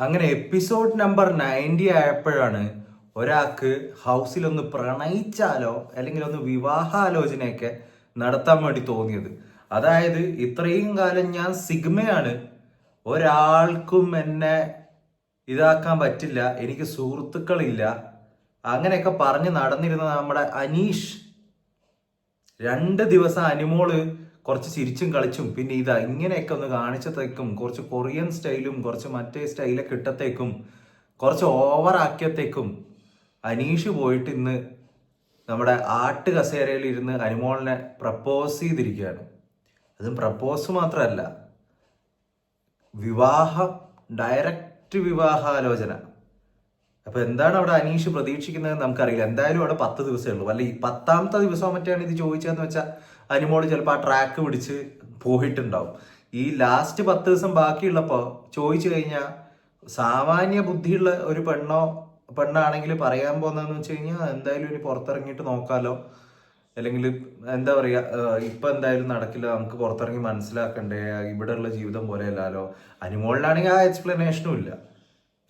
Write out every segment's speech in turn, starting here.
അങ്ങനെ episode number ninety ആയപ്പോഴാണ് ഒരാൾക്ക് ഹൗസിലൊന്ന് പ്രണയിച്ചാലോ അല്ലെങ്കിൽ ഒന്ന് വിവാഹാലോചനയൊക്കെ നടത്താൻ വേണ്ടി തോന്നിയത്. അതായത് ഇത്രയും കാലം ഞാൻ സിഗ്മയാണ്. ഒരാൾക്കും എന്നെ ഇതാക്കാൻ പറ്റില്ല. എനിക്ക് സുഹൃത്തുക്കളില്ല. അങ്ങനെയൊക്കെ പറഞ്ഞ് നടന്നിരുന്ന നമ്മുടെ അനീഷ്. രണ്ട് ദിവസം അനിമോൾ കുറച്ച് ചിരിച്ചും കളിച്ചും പിന്നെ ഇതാ ഇങ്ങനെയൊക്കെ ഒന്ന് കാണിച്ചത്തേക്കും കുറച്ച് കൊറിയൻ സ്റ്റൈലും കുറച്ച് മറ്റേ സ്റ്റൈലൊക്കെ ഇട്ടത്തേക്കും കുറച്ച് ഓവർ ആക്കിയത്തേക്കും. അനീഷ് പോയിട്ട് ഇന്ന് നമ്മുടെ ആട്ട് കസേരയിൽ ഇരുന്ന് അനുമോളിനെ പ്രപ്പോസ് ചെയ്തിരിക്കുകയാണ്. അതും പ്രപ്പോസ് മാത്രമല്ല വിവാഹം ഡയറക്റ്റ് വിവാഹാലോചന. അപ്പൊ എന്താണ് അവിടെ അനീഷ് പ്രതീക്ഷിക്കുന്നത് നമുക്കറിയില്ല. എന്തായാലും അവിടെ പത്ത് ദിവസമേ ഉള്ളൂ. അല്ല ഈ പത്താമത്തെ ദിവസം മറ്റാണ് ഇത് ചോദിച്ചതെന്ന് വെച്ചാൽ അനിമോൾ ചിലപ്പോൾ ആ ട്രാക്ക് പിടിച്ച് പോയിട്ടുണ്ടാവും. ഈ ലാസ്റ്റ് പത്ത് ദിവസം ബാക്കിയുള്ളപ്പോൾ ചോദിച്ചു കഴിഞ്ഞാൽ സാമാന്യ ബുദ്ധിയുള്ള ഒരു പെണ്ണോ പെണ്ണാണെങ്കിൽ പറയാൻ പോകുന്നതെന്ന് വെച്ച് കഴിഞ്ഞാൽ എന്തായാലും ഇനി പുറത്തിറങ്ങിയിട്ട് നോക്കാലോ. അല്ലെങ്കിൽ എന്താ പറയുക ഇപ്പം എന്തായാലും നടക്കില്ല നമുക്ക് പുറത്തിറങ്ങി മനസ്സിലാക്കണ്ടേ ഇവിടെയുള്ള ജീവിതം പോലെ അല്ലല്ലോ അനിമോളിലാണെങ്കിൽ ആ എക്സ്പ്ലനേഷനും ഇല്ല.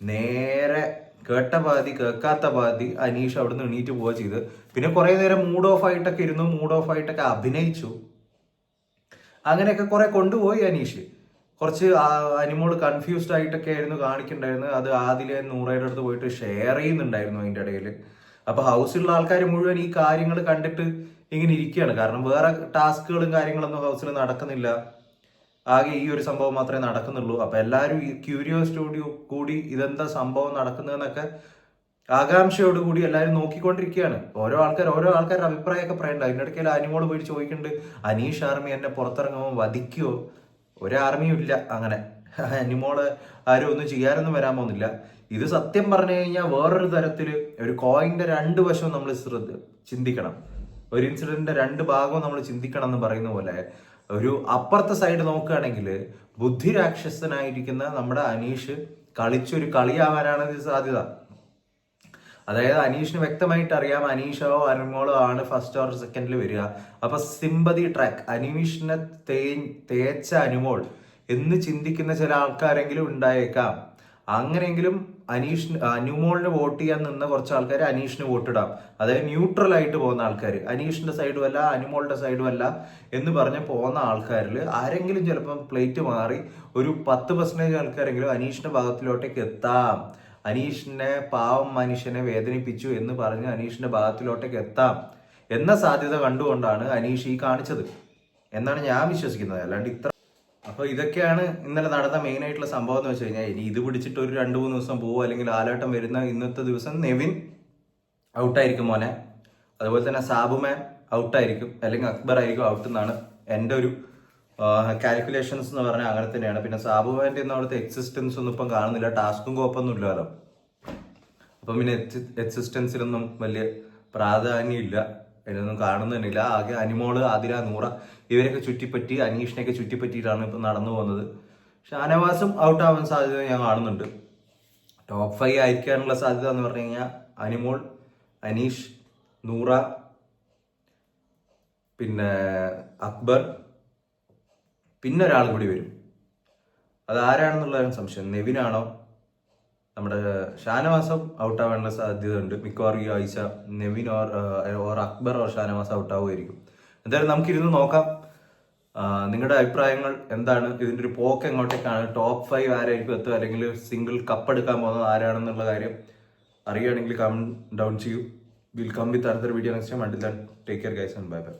നേരെ കേട്ട പാതി കേൾക്കാത്ത പാതി അനീഷ് അവിടെ നിന്ന് എണീറ്റ് പോവുക ചെയ്ത്. പിന്നെ കുറെ നേരം മൂഡ് ഓഫ് ആയിട്ടൊക്കെ ഇരുന്നു മൂഡ് ഓഫ് ആയിട്ടൊക്കെ അഭിനയിച്ചു. അങ്ങനെയൊക്കെ കുറെ കൊണ്ടുപോയി അനീഷ്. കുറച്ച് അനിമോൾ കൺഫ്യൂസ്ഡ് ആയിട്ടൊക്കെ ആയിരുന്നു കാണിക്കണ്ടായിരുന്നത്. അത് ആദിലെ നൂറയുടെ അടുത്ത് പോയിട്ട് ഷെയർ ചെയ്യുന്നുണ്ടായിരുന്നു അതിന്റെ ഇടയിൽ അപ്പൊ ഹൗസിലുള്ള ആൾക്കാർ മുഴുവൻ ഈ കാര്യങ്ങൾ കണ്ടിട്ട് ഇങ്ങനെ ഇരിക്കുകയാണ്. കാരണം വേറെ ടാസ്കുകളും കാര്യങ്ങളൊന്നും ഹൗസിൽ നടക്കുന്നില്ല. ആകെ ഈ ഒരു സംഭവം മാത്രമേ നടക്കുന്നുള്ളൂ. അപ്പൊ എല്ലാവരും ഈ ക്യൂരിയോസിറ്റി കൂടി ഇതെന്താ സംഭവം നടക്കുന്നതെന്നൊക്കെ ആകാംക്ഷയോട് കൂടി എല്ലാവരും നോക്കിക്കൊണ്ടിരിക്കുകയാണ്. ഓരോ ആൾക്കാർ ഓരോ ആൾക്കാരുടെ അഭിപ്രായമൊക്കെ പറയണ്ട അതിനിടയ്ക്ക് അനിമോൾ പോയി ചോദിക്കുന്നുണ്ട് അനീഷ് ആർമി എന്നെ പുറത്തിറങ്ങുമ്പോൾ വധിക്കുവോ? ഒരു ആർമിയും ഇല്ല അങ്ങനെ. അനിമോൾ ആരും ഒന്നും ചെയ്യാനൊന്നും വരാൻ പോകുന്നില്ല. ഇത് സത്യം പറഞ്ഞു കഴിഞ്ഞാൽ വേറൊരു തരത്തിൽ ഒരു കോയിന്റെ രണ്ട് വശവും നമ്മൾ ശ്രദ്ധ ചിന്തിക്കണം. ഒരു ഇൻസിഡന്റിന്റെ രണ്ട് ഭാഗവും നമ്മൾ ചിന്തിക്കണം എന്ന് പറയുന്ന പോലെ ഒരു അപ്പുറത്തെ സൈഡ് നോക്കുകയാണെങ്കിൽ ബുദ്ധി രാക്ഷസനായിരിക്കുന്ന നമ്മുടെ അനീഷ് കളിച്ചൊരു കളിയാവാനാണ് സാധ്യത. അതായത് അനീഷിന് വ്യക്തമായിട്ട് അറിയാം അനീഷോ അനുമോളോ ആണ് ഫസ്റ്റ് ഓർ സെക്കൻഡിൽ വരിക. അപ്പൊ സിമ്പതി ട്രാക്ക് അനീഷിനെ തേ തേച്ച അനുമോൾ എന്ന് ചിന്തിക്കുന്ന ചില ആൾക്കാരെങ്കിലും ഉണ്ടായേക്കാം. അങ്ങനെയെങ്കിലും അനീഷ് അനുമോളിന് വോട്ട് ചെയ്യാൻ നിന്ന കുറച്ച് ആൾക്കാർ അനീഷിന് വോട്ടിടാം. അതായത് ന്യൂട്രൽ ആയിട്ട് പോകുന്ന ആൾക്കാർ അനീഷിന്റെ സൈഡും അല്ല അനുമോളുടെ സൈഡും അല്ല എന്ന് പറഞ്ഞ് പോകുന്ന ആൾക്കാരിൽ ആരെങ്കിലും ചിലപ്പം പ്ലേറ്റ് മാറി ഒരു പത്ത് പെർസെന്റേജ് ആൾക്കാരെങ്കിലും അനീഷിന്റെ ഭാഗത്തിലോട്ടേക്ക് എത്താം. അനീഷിനെ പാവം മനുഷ്യനെ വേദനിപ്പിച്ചു എന്ന് പറഞ്ഞ് അനീഷിന്റെ ഭാഗത്തിലോട്ടേക്ക് എത്താം. എന്ന സാധ്യത കണ്ടുകൊണ്ടാണ് അനീഷ് ഈ കാണിച്ചത്. എന്നാണ് ഞാൻ വിശ്വസിക്കുന്നത്. അല്ലാണ്ട് ഇത്ര അപ്പൊ ഇതൊക്കെയാണ് ഇന്നലെ നടന്ന മെയിൻ ആയിട്ടുള്ള സംഭവം എന്ന് വെച്ച് കഴിഞ്ഞാൽ ഇനി ഇത് പിടിച്ചിട്ട് ഒരു രണ്ട് മൂന്ന് ദിവസം പോകും അല്ലെങ്കിൽ ആലാട്ടം വരുന്ന ഇന്നത്തെ ദിവസം നെവിൻ ഔട്ടായിരിക്കും മോനെ. അതുപോലെ തന്നെ സാബുമാൻ ഔട്ടായിരിക്കും അല്ലെങ്കിൽ അക്ബർ ആയിരിക്കും ഔട്ട് എന്നാണ് എന്റെ ഒരു കാൽക്കുലേഷൻസ് എന്ന് പറഞ്ഞാൽ അങ്ങനെ തന്നെയാണ്. പിന്നെ സാബുമാന്റെ ഒന്നും അവിടുത്തെ എക്സിസ്റ്റൻസ് ഒന്നും ഇപ്പം കാണുന്നില്ല ടാസ്കും കോപ്പൊന്നും ഇല്ലല്ലോ അപ്പം പിന്നെ എക്സിസ്റ്റൻസിലൊന്നും വലിയ പ്രാധാന്യമില്ല അതിനൊന്നും കാണുന്നില്ല ആകെ അനിമോൾ ആതിര നൂറ ഇവരൊക്കെ ചുറ്റിപ്പറ്റി അനീഷിനെയൊക്കെ ചുറ്റിപ്പറ്റിയിട്ടാണ് ഇപ്പം നടന്നു പോകുന്നത്. ഷാനവാസും ഔട്ട് ആവാൻ സാധ്യത ഞാൻ കാണുന്നുണ്ട്. ടോപ്പ് ഫൈവ് ആയിരിക്കാനുള്ള സാധ്യത എന്ന് പറഞ്ഞു കഴിഞ്ഞാൽ അനിമോൾ അനീഷ് നൂറ പിന്നെ അക്ബർ പിന്നെ ഒരാൾ കൂടി വരും. അത് ആരാണെന്നുള്ള സംശയം. നെവിനാണോ നമ്മുടെ ഷാനവാസം ഔട്ട് ആവാനുള്ള സാധ്യത ഉണ്ട് മിക്കവാറും ഈ ആഴ്ച Nevin or or Akbar or Shanavas out ആവുമായിരിക്കും. എന്തായാലും നമുക്കിരുന്ന് നോക്കാം. നിങ്ങളുടെ അഭിപ്രായങ്ങൾ എന്താണ്? ഇതിന്റെ ഒരു പോക്ക് എങ്ങോട്ടേക്കാണ്? ടോപ്പ് ഫൈവ് ആരായിരിക്കും എത്തുക? അല്ലെങ്കിൽ സിംഗിൾ കപ്പ് എടുക്കാൻ പോകുന്നത് ആരാണെന്നുള്ള കാര്യം അറിയുകയാണെങ്കിൽ കമന്റ് ഡൗൺ ചെയ്യൂ. വിൽ കം വിത്ത് അടുത്തൊരു video next time until take care guys and bye bye